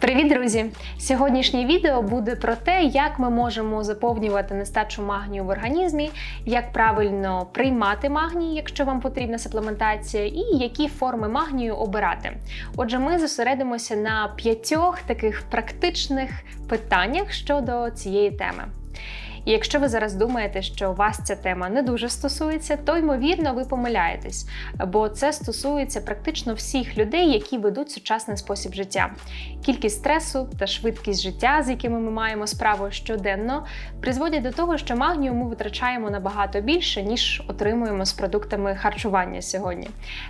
Привіт, друзі! Сьогоднішнє відео буде про те, як ми можемо заповнювати нестачу магнію в організмі, як правильно приймати магній, якщо вам потрібна суплементація, і які форми магнію обирати. Отже, ми зосередимося на п'ятьох таких практичних питаннях щодо цієї теми. І якщо ви зараз думаєте, що вас ця тема не дуже стосується, то ймовірно ви помиляєтесь, бо це стосується практично всіх людей, які ведуть сучасний спосіб життя. Кількість стресу та швидкість життя, з якими ми маємо справу щоденно, призводять до того, що магнію ми витрачаємо набагато більше, ніж отримуємо з продуктами харчування сьогодні.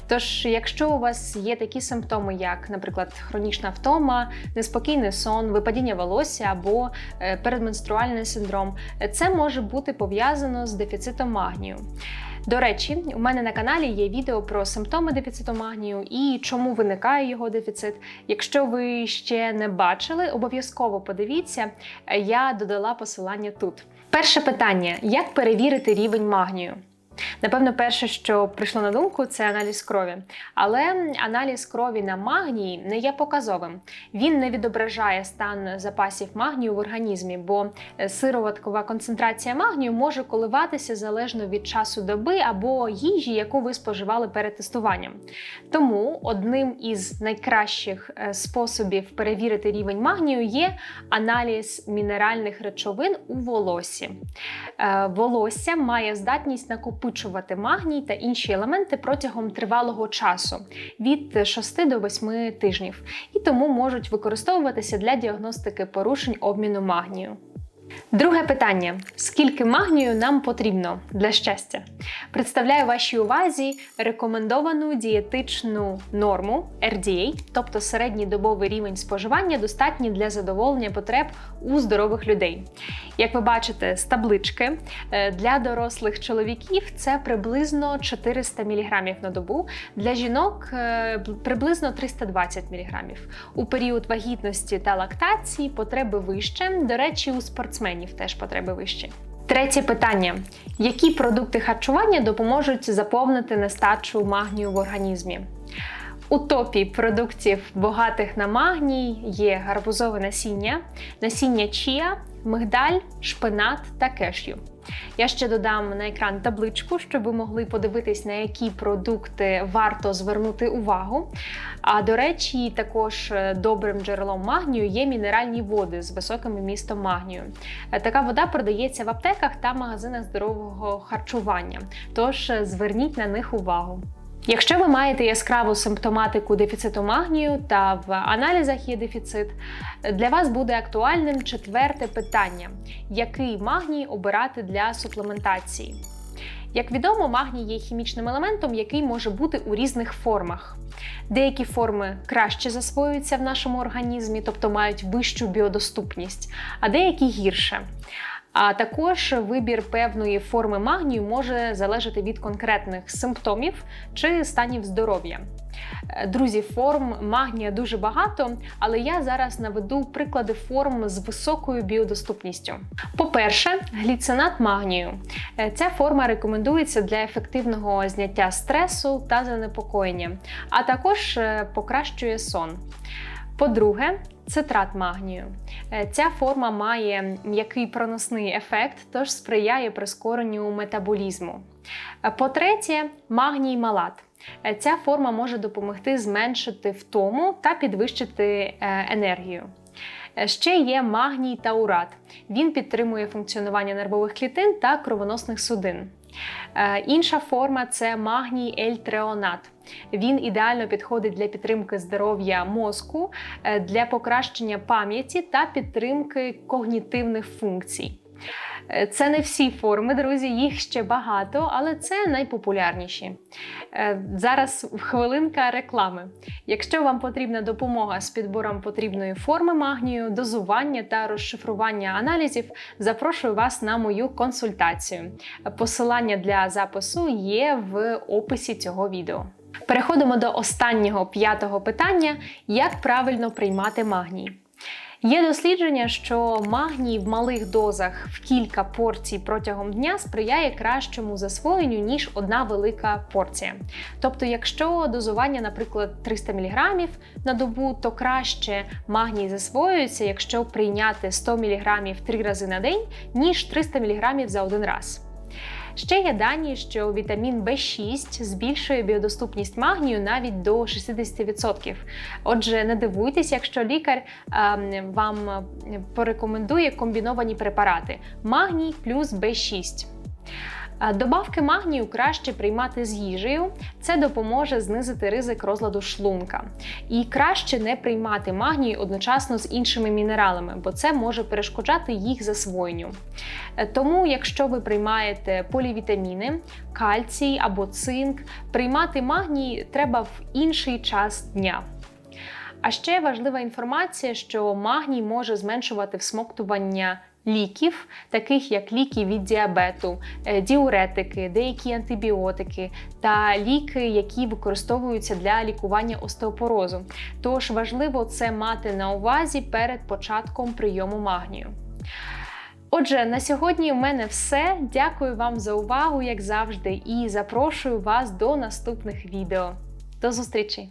Тож, якщо у вас є такі симптоми, як, наприклад, хронічна втома, неспокійний сон, випадіння волосся або е, передменструальний синдром, це може бути пов'язано з дефіцитом магнію. До речі, у мене на каналі є відео про симптоми дефіциту магнію і чому виникає його дефіцит. Якщо ви ще не бачили, обов'язково подивіться, я додала посилання тут. Перше питання: як перевірити рівень магнію? Напевно, перше, що прийшло на думку, це аналіз крові. Але аналіз крові на магній не є показовим. Він не відображає стан запасів магнію в організмі, бо сироваткова концентрація магнію може коливатися залежно від часу доби або їжі, яку ви споживали перед тестуванням. Тому одним із найкращих е, способів перевірити рівень магнію є аналіз мінеральних речовин у волосі. Е, Волосся має здатність накопичувати магній та інші елементи протягом тривалого часу від 6 до 8 тижнів, і тому можуть використовуватися для діагностики порушень обміну магнію. Друге питання: скільки магнію нам потрібно для щастя? Представляю вашій увазі рекомендовану дієтичну норму RDA, тобто середній добовий рівень споживання, достатній для задоволення потреб у здорових людей. Як ви бачите з таблички, е, для дорослих чоловіків це приблизно 400 мг на добу, для жінок е, приблизно 320 мг. У період вагітності та лактації потреби вище. До речі, у спортсменів теж потреби вищі. Третє питання: які продукти харчування допоможуть заповнити нестачу магнію в організмі? У топі продуктів багатих на магній є гарбузове насіння, насіння чія, мигдаль, шпинат та кешю. Я ще додам на екран табличку, щоб ви могли подивитись, на які продукти варто звернути увагу. А до речі, також добрим джерелом магнію є мінеральні води з високим вмістом магнію. Така вода продається в аптеках та магазинах здорового харчування. Тож зверніть на них увагу. Якщо ви маєте яскраву симптоматику дефіциту магнію та в аналізах є дефіцит, для вас буде актуальним четверте питання: який магній обирати для суплементації? Як відомо, магній є хімічним елементом, який може бути у різних формах. Деякі форми краще засвоюються в нашому організмі, тобто мають вищу біодоступність, а деякі гірше. А також вибір певної форми магнію може залежати від конкретних симптомів чи станів здоров'я. Друзі, форм магнія дуже багато, але я зараз наведу приклади форм з високою біодоступністю. По-перше, гліцинат магнію. Ця форма рекомендується для ефективного зняття стресу та занепокоєння, а також покращує сон. По-друге, цитрат магнію. Ця форма має м'який проносний ефект, тож сприяє прискоренню метаболізму. По-третє, магній малат. Ця форма може допомогти зменшити втому та підвищити енергію. Ще є магній таурат. Він підтримує функціонування нервових клітин та кровоносних судин. Інша форма це магній ельтреонат. Він ідеально підходить для підтримки здоров'я мозку, для покращення пам'яті та підтримки когнітивних функцій. Це не всі форми, друзі, їх ще багато, але це найпопулярніші. Зараз хвилинка реклами. Якщо вам потрібна допомога з підбором потрібної форми магнію, дозування та розшифрування аналізів, запрошую вас на мою консультацію. Посилання для запису є в описі цього відео. Переходимо до останнього п'ятого питання: як правильно приймати магній. Є дослідження, що магній в малих дозах в кілька порцій протягом дня сприяє кращому засвоєнню, ніж одна велика порція. Тобто, якщо дозування, наприклад, 300 мг на добу, то краще магній засвоюється, якщо прийняти 100 мг три рази на день, ніж 300 мг за один раз. Ще є дані, що вітамін В6 збільшує біодоступність магнію навіть до 60%. Отже, не дивуйтесь, якщо лікар ем, вам порекомендує комбіновані препарати магній плюс В6. Добавки магнію краще приймати з їжею. Це допоможе знизити ризик розладу шлунка. І краще не приймати магній одночасно з іншими мінералами, бо це може перешкоджати їх засвоєнню. Е, Тому, якщо ви приймаєте полівітаміни, кальцій або цинк, приймати магній треба в інший час дня. А ще важлива інформація, що магній може зменшувати всмоктування ліків, таких як ліки від діабету, е, діуретики, деякі антибіотики та ліки, які використовуються для лікування остеопорозу. Тож важливо це мати на увазі перед початком прийому магнію. Отже, на сьогодні у мене все. Дякую вам за увагу, як завжди, і запрошую вас до наступних відео. До зустрічі!